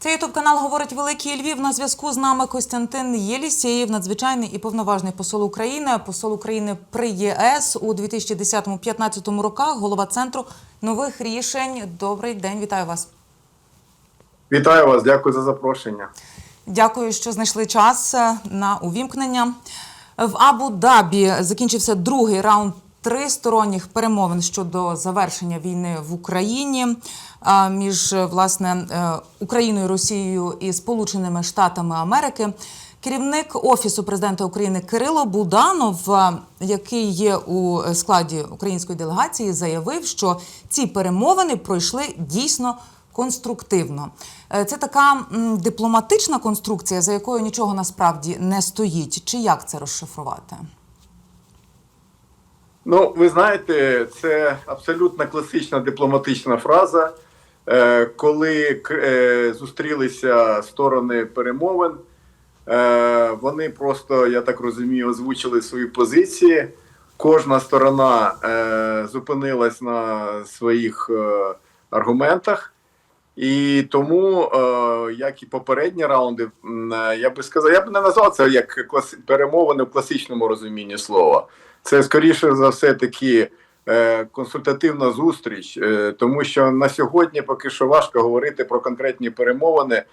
Це ютуб канал говорить Великий Львів. На зв'язку з нами Костянтин Єлісєєв, надзвичайний і повноважний посол України, посол України при ЄС у 2010-2015 роках, голова центру нових рішень. Добрий день, вітаю вас. Вітаю вас, дякую за запрошення. Дякую, що знайшли час е, на увімкнення. В Абу-Дабі закінчився другий раунд тристоронніх перемовин щодо завершення війни в Україні між власне е, Україною, Росією і Сполученими Штатами Америки. Керівник офісу президента України Кирило Буданов, е, який є у складі української делегації, заявив, що ці перемовини пройшли дійсно конструктивно. Е, Це така дипломатична конструкція, за якою нічого насправді не стоїть. Чи як це розшифрувати? Ну, ви знаєте, це абсолютно класична дипломатична фраза. Е, Коли е, зустрілися сторони перемовин, е, вони просто, я так розумію, озвучили свої позиції. Кожна сторона зупинилась на своїх аргументах. І тому, як і попередні раунди, я би сказав, я б не назвав це як перемовини в класичному розумінні слова. Це скоріше за все таки е, консультативна зустріч, е, тому що на сьогодні поки що важко говорити про конкретні перемовини е,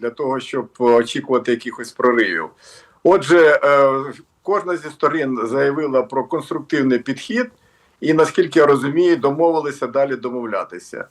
для того, щоб очікувати якихось проривів. Отже, кожна зі сторін заявила про конструктивний підхід, і наскільки я розумію, домовилися далі домовлятися.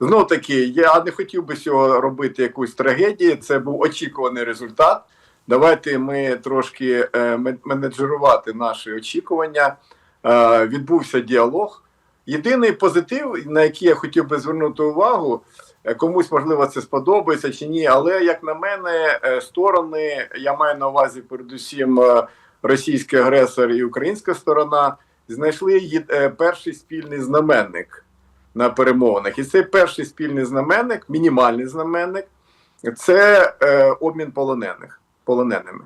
Знов таки, я не хотів би цього робити якусь трагедію. Це був очікуваний результат. Давайте ми трошки е, менеджерувати наші очікування. Е, відбувся діалог. Єдиний позитив, на який я хотів би звернути увагу, е, комусь можливо це сподобається чи ні, але як на мене, сторони, я маю на увазі передусім російський агресор і українська сторона, знайшли перший спільний знаменник на перемовинах. І цей перший спільний знаменник, мінімальний знаменник, це обмін полонених полоненими.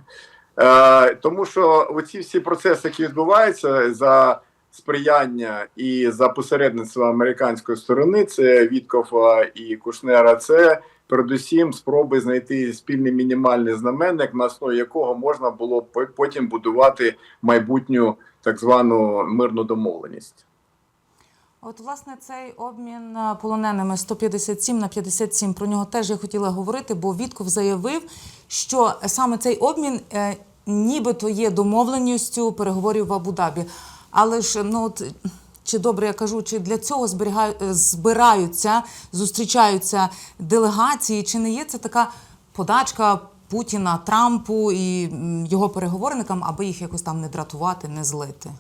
Е, тому що оці всі процеси, які відбуваються за сприяння і за посередництва американської сторони, це Віткофа і Кушнера, це передусім спроби знайти спільний мінімальний знаменник, на основі якого можна було потім будувати майбутню так звану мирну домовленість. От, власне, цей обмін е, полоненими 157 на 57, про нього теж я хотіла говорити, бо Вітков заявив, що саме цей обмін е, нібито є домовленістю переговорів в Абу-Дабі. Але ж ну от. Чи добре я кажу, чи для цього зберігаю, е, збираються, зустрічаються делегації, чи не є це така подачка Путіна Трампу і його переговорникам, аби їх якось там не дратувати, не злити?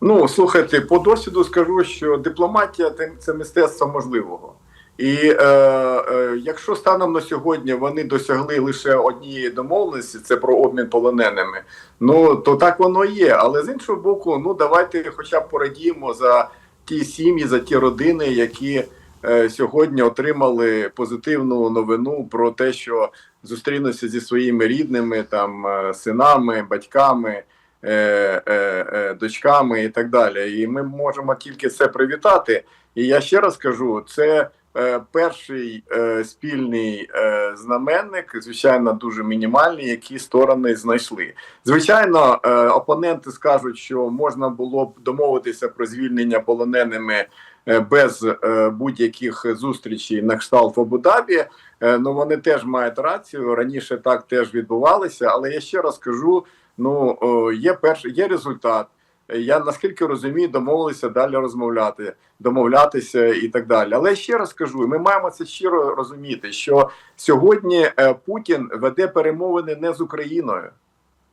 Ну, слухайте, по досвіду скажу, що дипломатія це- мистецтво можливого. І е, е, якщо станом на сьогодні вони досягли лише однієї домовленості, це про обмін полоненими, ну то так воно є. Але з іншого боку, ну давайте хоча б порадіємо за ті сім'ї, за ті родини, які е, сьогодні отримали позитивну новину про те, що зустрінуться зі своїми рідними, там е, синами, батьками. Е, е, е, дочками і так далі. І ми можемо тільки це привітати. І я ще раз кажу: це е, перший е, спільний е, знаменник, звичайно, дуже мінімальний, які сторони знайшли. Звичайно, е, опоненти скажуть, що можна було б домовитися про звільнення полоненими. е, Без е, будь-яких зустрічей на кшталт в Абу-Дабі, Е, ну вони теж мають рацію. Раніше так теж відбувалося, але я ще раз кажу: ну є перший є результат. Я наскільки розумію, домовилися далі розмовляти, домовлятися і так далі. Але ще раз кажу, ми маємо це щиро розуміти, що сьогодні е, Путін веде перемовини не з Україною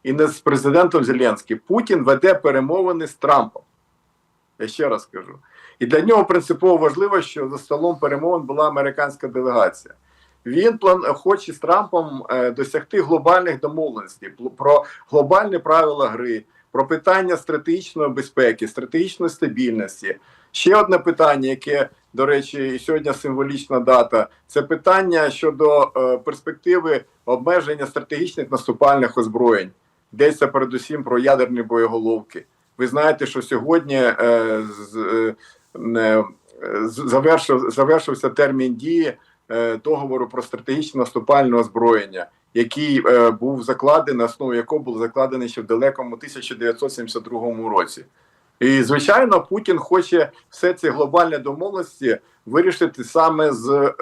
і не з президентом Зеленським. Путін веде перемовини з Трампом. Я ще раз кажу. І для нього принципово важливо, що за столом перемовин була американська делегація. Він план хоче з Трампом е, досягти глобальних домовленостей про глобальні правила гри, про питання стратегічної безпеки, стратегічної стабільності. Ще одне питання, яке, до речі, сьогодні символічна дата, це питання щодо е, перспективи обмеження стратегічних наступальних озброєнь. Йдеться передусім про ядерні боєголовки. Ви знаєте, що сьогодні е, з, е, е, завершив, завершився термін дії договору про стратегічне наступальне озброєння, який е, був закладений, на основі якого був закладений ще в далекому 1972 році. І звичайно, Путін хоче все ці глобальні домовленості вирішити саме з е,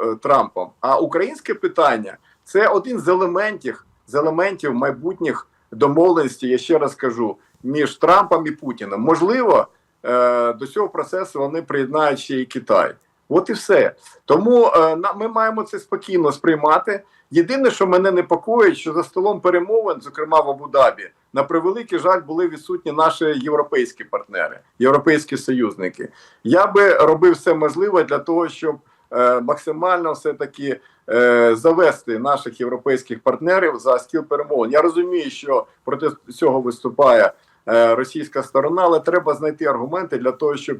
е, Трампом. А українське питання це один з елементів з елементів майбутніх домовленостей. Я ще раз кажу, між Трампом і Путіним. Можливо, е, до цього процесу вони приєднають ще і Китай. От і все. Тому е, ми маємо це спокійно сприймати. Єдине, що мене непокоїть, що за столом перемовин, зокрема в Абу-Дабі, на превеликий жаль, були відсутні наші європейські партнери, європейські союзники. Я би робив все можливе для того, щоб е, максимально все таки е, завести наших європейських партнерів за стіл перемовин. Я розумію, що проти цього виступає російська сторона, але треба знайти аргументи для того, щоб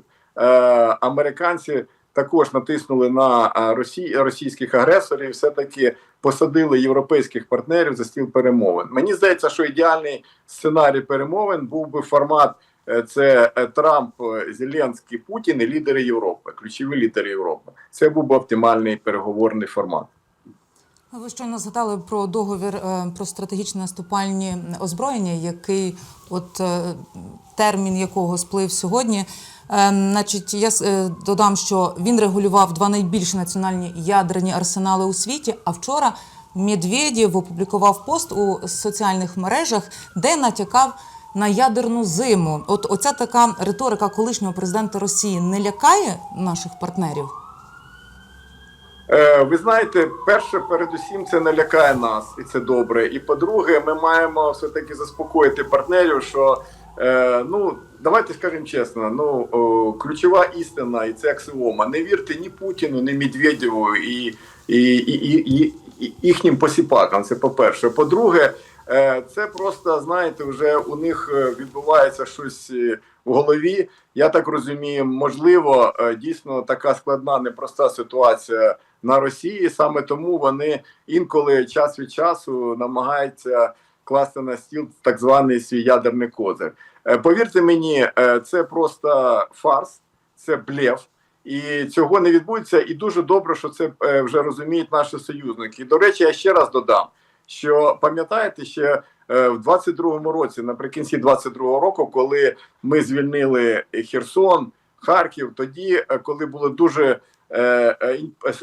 американці також натиснули на росі... російських агресорів, все таки посадили європейських партнерів за стіл перемовин. Мені здається, що ідеальний сценарій перемовин був би формат. е, Це е, Трамп, е, Зеленський, Путін і лідери Європи, ключові лідери Європи. Це був би оптимальний переговорний формат. Ви щойно згадали про договір е, про стратегічне наступальні озброєння, який, от е, термін якого сплив сьогодні. Е, Значить, я додам, що він регулював два найбільші національні ядерні арсенали у світі. А вчора Медведєв опублікував пост у соціальних мережах, де натякав на ядерну зиму. От оця така риторика колишнього президента Росії не лякає наших партнерів. Е, ви знаєте, перше, передусім, це не лякає нас, і це добре. І по-друге, ми маємо все-таки заспокоїти партнерів, що е, ну давайте скажемо чесно, ну ключова істина, і це аксіома. Не вірте ні Путіну, ні Медведєву і, і, і, і, і, їхнім посіпакам. Це по-перше. По-друге, е, це просто знаєте, вже у них відбувається щось в голові. Я так розумію, можливо, дійсно така складна, непроста ситуація на Росії. Саме тому вони інколи час від часу намагаються класти на стіл так званий свій ядерний козир. Е, Повірте мені, е, це просто фарс, це блеф. І цього не відбудеться. І дуже добре, що це е, вже розуміють наші союзники. І, до речі, я ще раз додам, що пам'ятаєте, ще в 22-му році, наприкінці 22-го року, коли ми звільнили Херсон, Харків, тоді, е, коли були дуже е,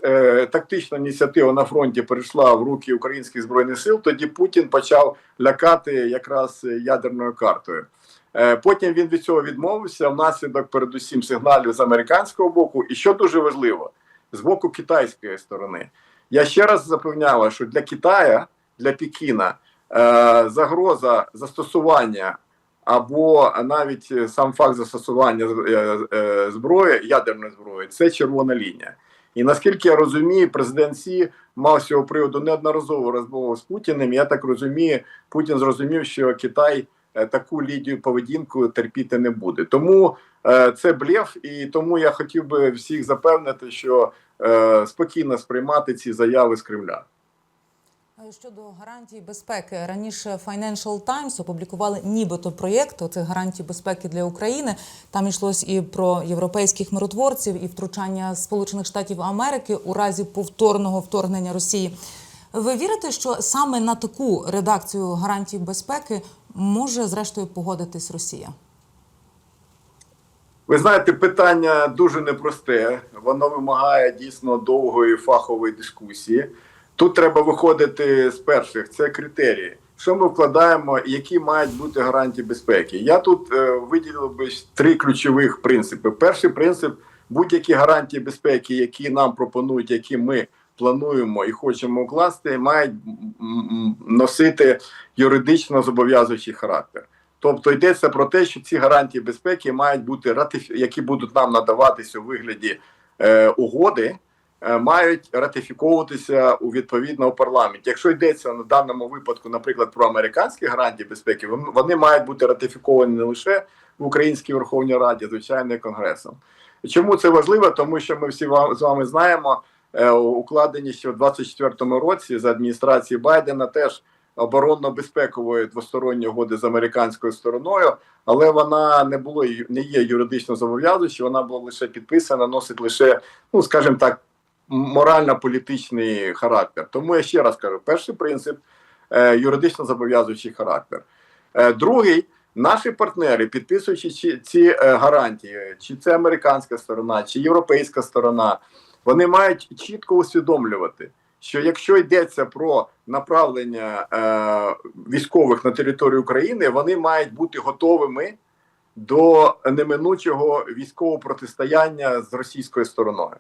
е, тактична ініціатива на фронті перейшла в руки українських збройних сил, тоді Путін почав лякати якраз ядерною картою. Потім він від цього відмовився внаслідок, передусім, сигналів з американського боку, і що дуже важливо, з боку китайської сторони. Я ще раз запевняла, що для Китая, для Пекіна, загроза застосування або навіть е, сам факт застосування е, е, зброї, ядерної зброї, це червона лінія. І наскільки я розумію, президент Сі мав з цього приводу неодноразово розмову з Путіним. Я так розумію, Путін зрозумів, що Китай таку лідію поведінку терпіти не буде. Тому це блеф, і тому я хотів би всіх запевнити, що спокійно сприймати ці заяви з Кремля. Щодо гарантій безпеки, раніше Financial Times опублікували нібито проєкт оцих гарантій безпеки для України. Там йшлось і про європейських миротворців, і втручання Сполучених Штатів Америки у разі повторного вторгнення Росії. Ви вірите, що саме на таку редакцію гарантій безпеки може зрештою погодитись Росія? Ви знаєте, питання дуже непросте. Воно вимагає дійсно довгої фахової дискусії. Тут треба виходити з перших. Це критерії. Що ми вкладаємо, які мають бути гарантії безпеки? Я тут е, виділив би три ключових принципи. Перший принцип будь-які гарантії безпеки, які нам пропонують, які ми плануємо і хочемо укласти, мають носити юридично зобов'язуючий характер. Тобто йдеться про те, що ці гарантії безпеки мають бути ратифі... які будуть нам надаватися у вигляді е, угоди, мають ратифіковуватися у відповідному парламенті. Якщо йдеться на даному випадку, наприклад, про американські гарантії безпеки, вони мають бути ратифіковані не лише в Українській Верховній Раді, звичайно, і Конгресом. Чому це важливо? Тому що ми всі з вами знаємо, е, укладені ще в 24-му році за адміністрації Байдена теж оборонно-безпекової двосторонньої угоди з американською стороною, але вона не було не є юридично зобов'язуючою, вона була лише підписана, носить лише, ну скажімо так, морально-політичний характер. Тому я ще раз кажу: перший принцип е, юридично зобов'язуючий характер. Е, другий. Наші партнери, підписуючи ці, е, гарантії, чи це американська сторона, чи європейська сторона, вони мають чітко усвідомлювати, що якщо йдеться про направлення е, військових на територію України, вони мають бути готовими до неминучого військового протистояння з російською стороною.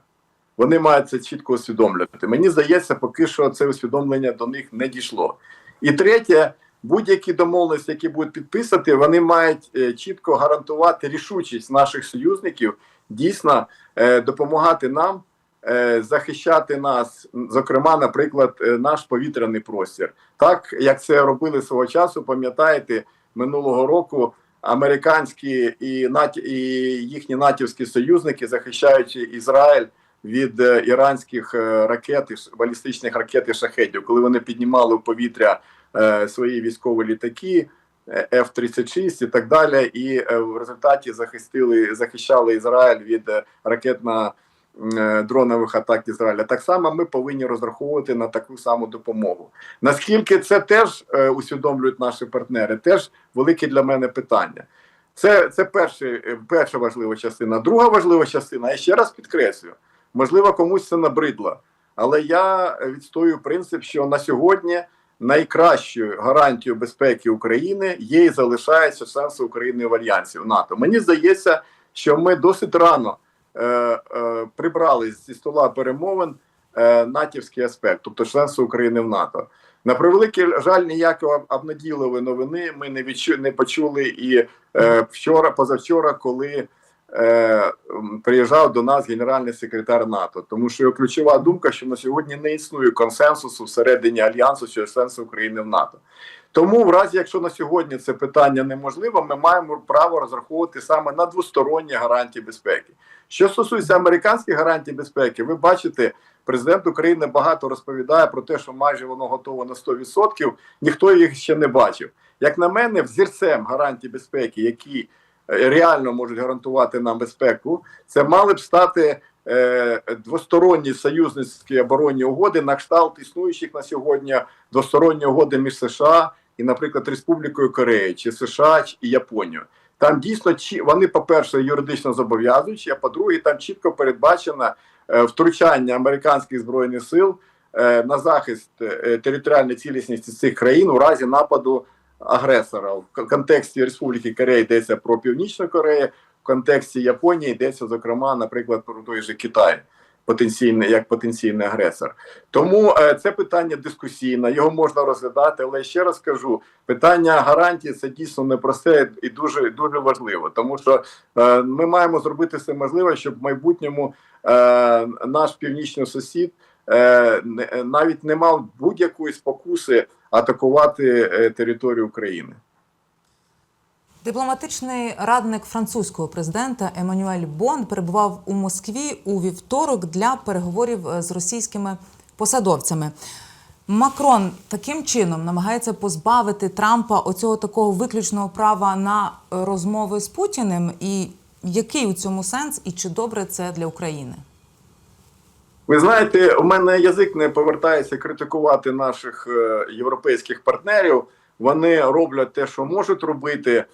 Вони мають це чітко усвідомлювати. Мені здається, поки що це усвідомлення до них не дійшло. І третє, будь-які домовленості, які будуть підписати, вони мають е, чітко гарантувати рішучість наших союзників дійсно е, допомагати нам е, захищати нас, зокрема, наприклад, наш повітряний простір, так як це робили свого часу, пам'ятаєте, минулого року американські і і їхні натівські союзники, захищаючи Ізраїль від е, іранських е, ракет, балістичних ракет і шахедів, коли вони піднімали в повітря е, свої військові літаки. е, F-36 і так далі, і в результаті захистили захищали Ізраїль від е, ракетно е, дронових атак Ізраїля. Так само ми повинні розраховувати на таку саму допомогу. Наскільки це теж усвідомлюють наші партнери, теж велике для мене питання. Це, це перший, е, перша важлива частина. Друга важлива частина, я ще раз підкреслю, можливо, комусь це набридло, але я відстоюю принцип, що на сьогодні найкращою гарантією безпеки України є і залишається членство України в альянсі в НАТО. Мені здається, що ми досить рано е, е, прибрали зі стола перемовин е, натівський аспект, тобто членство України в НАТО. На превеликий жаль, ніякої обнадійливої новини ми не відчу, не почули і е, вчора, позавчора, коли е, приїжджав до нас генеральний секретар НАТО, тому що його ключова думка, що на сьогодні не існує консенсусу всередині альянсу щодо членства України в НАТО. Тому, в разі, якщо на сьогодні це питання неможливо, ми маємо право розраховувати саме на двосторонні гарантії безпеки. Що стосується американських гарантій безпеки, ви бачите, президент України багато розповідає про те, що майже воно готово на 100%, ніхто їх ще не бачив. Як на мене, взірцем гарантій безпеки, які реально можуть гарантувати нам безпеку, це мали б стати е, двосторонні союзницькі оборонні угоди на кшталт існуючих на сьогодні двосторонні угоди між США і, наприклад, Республікою Корея, чи США і Японією. Там дійсно чі- вони, по-перше, юридично зобов'язуючі, а по-друге, там чітко передбачено е, втручання американських збройних сил е, на захист е, територіальної цілісності цих країн у разі нападу агресора. В контексті Республіки Корея йдеться про Північну Корею, в контексті Японії йдеться, зокрема, наприклад, про той же Китай. Потенційний як потенційний агресор, тому е, це питання дискусійне, його можна розглядати. Але ще раз кажу, питання гарантії це дійсно непросте і дуже дуже важливо, тому що е, ми маємо зробити все можливе, щоб в майбутньому е, наш північний сусід навіть не мав будь-якої спокуси атакувати е, територію України. Дипломатичний радник французького президента Еммануель Бон перебував у Москві у вівторок для переговорів е, з російськими посадовцями. Макрон таким чином намагається позбавити Трампа оцього такого виключного права на розмови з Путіним. І який у цьому сенс, і чи добре це для України? Ви знаєте, у мене язик не повертається критикувати наших е, європейських партнерів. Вони роблять те, що можуть робити.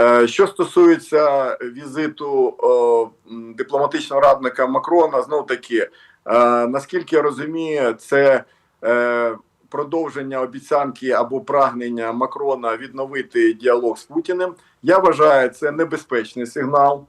Е, Що стосується візиту дипломатичного радника Макрона, знов таки, е, наскільки я розумію, це е, продовження обіцянки або прагнення Макрона відновити діалог з Путіним. Я вважаю, це небезпечний сигнал.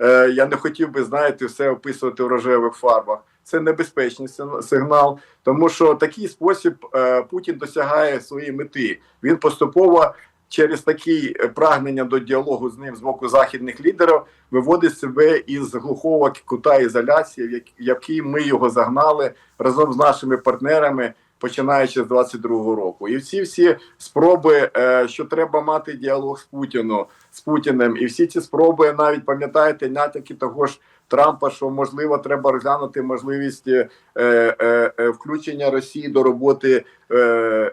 Е, Я не хотів би, знаєте, все описувати в рожевих фарбах. Це небезпечний сигн- сигнал, тому що такий спосіб е, Путін досягає своєї мети. Він поступово через такі прагнення до діалогу з ним з боку західних лідерів виводить себе із глухого кута ізоляції, в як- який ми його загнали разом з нашими партнерами. Починаючи з 22-го року, і всі всі спроби, е, що треба мати діалог з Путіну з Путіним, і всі ці спроби, навіть пам'ятаєте, натяки того ж Трампа, що можливо треба розглянути можливість е, е, е, включення Росії до роботи е, е,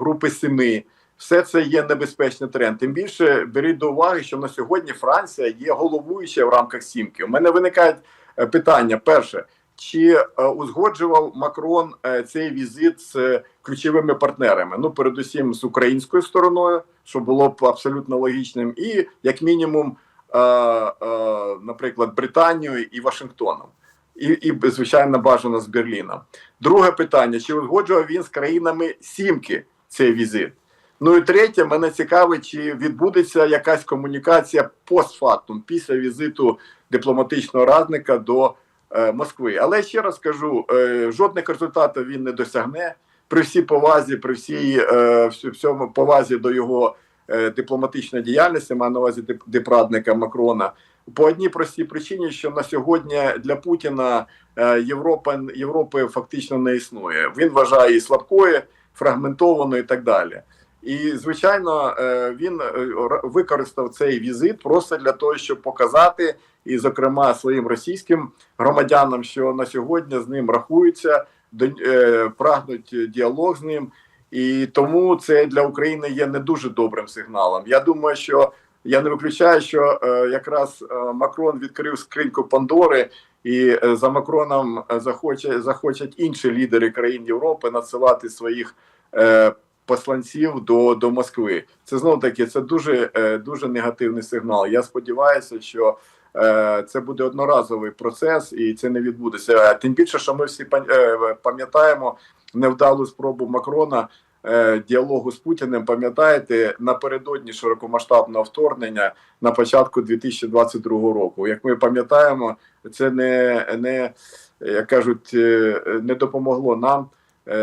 групи Семи. Все це є небезпечний тренд. Тим більше беріть до уваги, що на сьогодні Франція є головуюча в рамках сімки. У мене виникають е, питання: перше, чи е, узгоджував Макрон е, цей візит з е, ключовими партнерами? Ну, передусім з українською стороною, що було б абсолютно логічним, і як мінімум, наприклад, Британією і Вашингтоном, і, і звичайно бажано з Берліном. Друге питання: чи узгоджував він з країнами Сімки цей візит? Ну і третє, мене цікавить, чи відбудеться якась комунікація постфактум після візиту дипломатичного радника до Москви. Але ще раз кажу: е, жодних результатів він не досягне при всій повазі, при всій е, всьому повазі до його е, дипломатичної діяльності, маю на увазі дипрадника Макрона. По одній простій причині, що на сьогодні для Путіна е, Європа Європи фактично не існує. Він вважає її слабкою, фрагментованою і так далі. І звичайно, е, він е, використав цей візит просто для того, щоб показати, і, зокрема, своїм російським громадянам, що на сьогодні з ним рахуються, е, прагнуть діалог з ним. І тому це для України є не дуже добрим сигналом. Я думаю, що я не виключаю, що якраз Макрон відкрив скриньку Пандори, і за Макроном захоче, захочуть інші лідери країн Європи надсилати своїх посланців до, до Москви. Це знову таки це дуже, е, дуже негативний сигнал. Я сподіваюся, що е, це буде одноразовий процес, і це не відбудеться. Тим більше, що ми всі е, пам'ятаємо невдалу спробу Макрона. Діалогу з Путіним, пам'ятаєте, напередодні широкомасштабного вторгнення на початку 2022 року. Як ми пам'ятаємо, це не, не як кажуть, не допомогло нам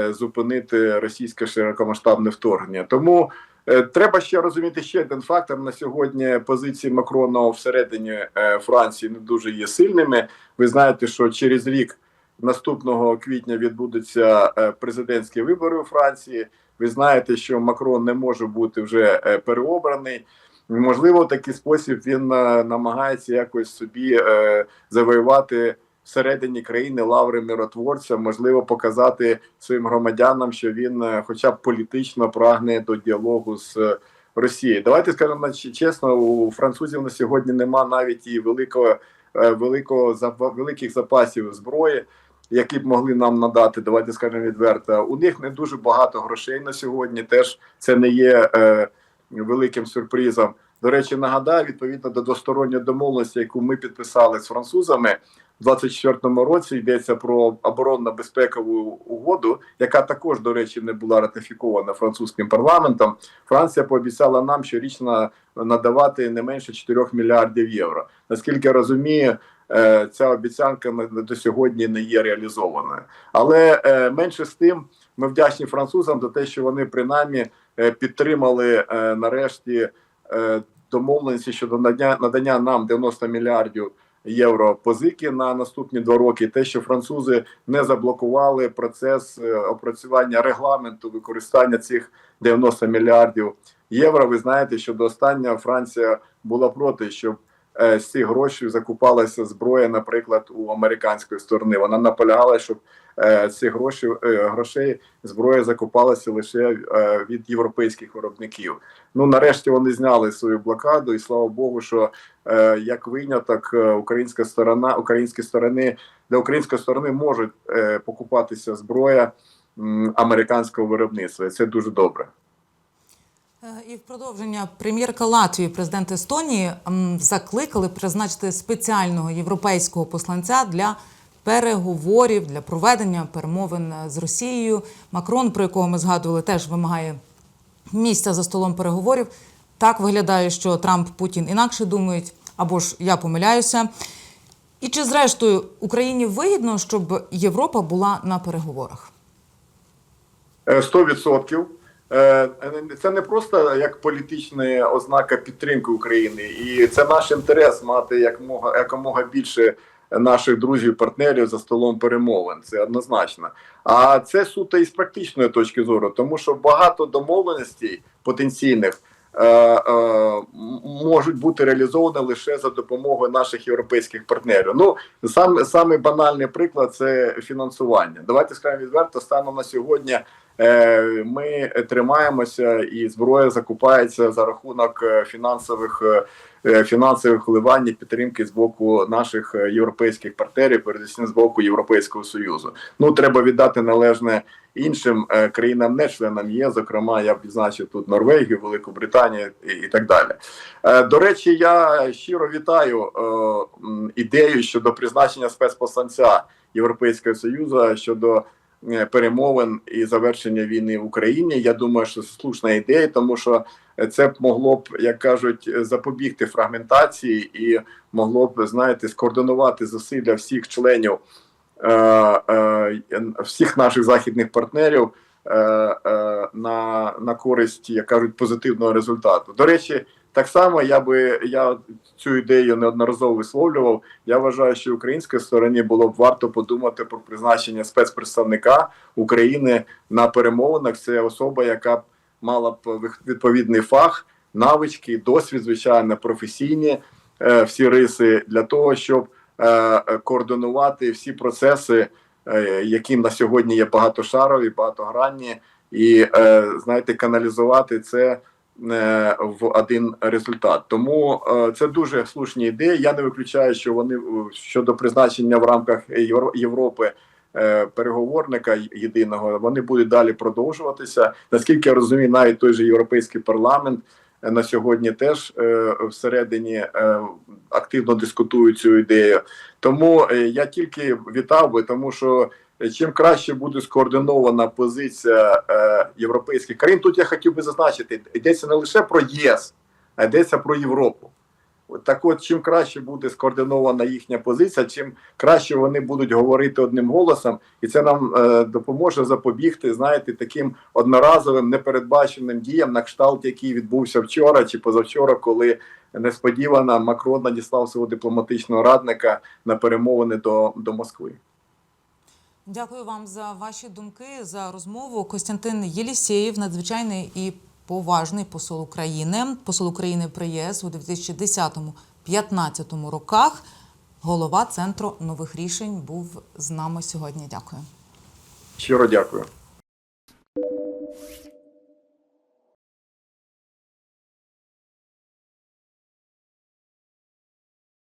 зупинити російське широкомасштабне вторгнення. Тому е, треба ще розуміти ще один фактор на сьогодні. Позиції Макрона всередині е, Франції не дуже є сильними. Ви знаєте, що через рік. Наступного квітня відбудуться е, президентські вибори у Франції. Ви знаєте, що Макрон не може бути вже е, переобраний. Можливо, в такий спосіб він е, намагається якось собі е, завоювати всередині країни лаври миротворця, можливо, показати своїм громадянам, що він, е, хоча б політично, прагне до діалогу з е, Росією. Давайте скажемо чесно, у французів на сьогодні нема навіть і великого е, великого великих запасів зброї. Які б могли нам надати, давайте скажемо відверто. У них не дуже багато грошей на сьогодні. Теж це не є е, великим сюрпризом. До речі, нагадаю, відповідно до двосторонньої домовленості, яку ми підписали з французами 24-му році, йдеться про оборонно-безпекову угоду, яка також, до речі, не була ратифікована французьким парламентом. Франція пообіцяла нам щорічно надавати не менше 4 мільярдів євро. Наскільки розумію, е, ця обіцянка до сьогодні не є реалізованою. Але е, менше з тим, ми вдячні французам за те, що вони принаймні е, підтримали нарешті домовленості щодо надання нам 90 мільярдів євро позики на наступні два роки. Те, що французи не заблокували процес е, опрацювання регламенту використання цих 90 мільярдів євро. Ви знаєте, що до останнього Франція була проти, щоб е, з цих грошей закупалася зброя, наприклад, у американської сторони. Вона наполягала, щоб е, з цих грошей, е, зброя закупалася лише е, від європейських виробників. Ну нарешті вони зняли свою блокаду, і слава Богу, що як виняток українська сторона, українські сторони для української сторони можуть покупатися зброя американського виробництва. Це дуже добре. І в продовження прем'єрка Латвії, президент Естонії закликали призначити спеціального європейського посланця для переговорів для проведення перемовин е, з Росією. Макрон, про якого ми згадували, теж вимагає місця за столом переговорів. Так виглядає, що Трамп Путін інакше думають, або ж я помиляюся. І чи зрештою Україні вигідно, щоб Європа була на переговорах? Е, 100%. Е, Це не просто як політична ознака підтримки України, і це наш інтерес мати якомога, якомога більше наших друзів, партнерів за столом перемовин. Це однозначно. А це суто із практичної точки зору, тому що багато домовленостей потенційних. е, е, Можуть бути реалізовані лише за допомогою наших європейських партнерів. Ну сам самий банальний приклад це фінансування. Давайте скажемо відверто, станом на сьогодні Ми тримаємося, і зброя закупається за рахунок е, фінансових е, е, фінансових вливань і підтримки з боку наших е, європейських партнерів, передусім з боку Європейського союзу. Ну треба віддати належне іншим е, країнам, не членам є. Зокрема, я б відзначив тут Норвегію, Велику Британію і, так далі. Е, До речі, я щиро вітаю е, ідею щодо призначення спецпосланця Європейського союзу щодо е, перемовин і завершення війни в Україні. Я думаю, що це слушна ідея, тому що це б могло б, як кажуть, запобігти фрагментації і могло б, знаєте, скоординувати зусилля всіх членів е, е, всіх наших західних партнерів е, е, на, на користь, як кажуть, позитивного результату. До речі, так само я би я цю ідею неодноразово висловлював. Я вважаю, що українській стороні було б варто подумати про призначення спецпредставника України на перемовинах. Це особа, яка б мала б відповідний фах, навички, досвід, звичайно, професійні е, всі риси для того, щоб е, координувати всі процеси, е, які на сьогодні є багатошарові, багатогранні, і е, знаєте, каналізувати це в один результат. Тому е, це дуже слушні ідеї. Я не виключаю, що вони е, щодо призначення в рамках Євро- Європи. е, Переговорника єдиного вони будуть далі продовжуватися. Наскільки я розумію, навіть той же європейський парламент е, на сьогодні теж е, всередині е, активно дискутують цю ідею. Тому е, я тільки вітав би, тому що е, чим краще буде скоординована позиція е, європейських країн, тут я хотів би зазначити, йдеться не лише про ЄС, а йдеться про Європу. От Так от, чим краще буде скоординована їхня позиція, чим краще вони будуть говорити одним голосом, і це нам е, допоможе запобігти, знаєте, таким одноразовим непередбаченим діям, на кшталт, який відбувся вчора чи позавчора, коли несподівано Макрон надіслав свого дипломатичного радника на перемовини до, до Москви. Дякую вам за ваші думки, за розмову. Костянтин Єлісєєв, надзвичайний і поважний посол України, посол України при ЄС у 2010-2015 роках. Голова центру нових рішень був з нами сьогодні. Дякую. Щиро дякую.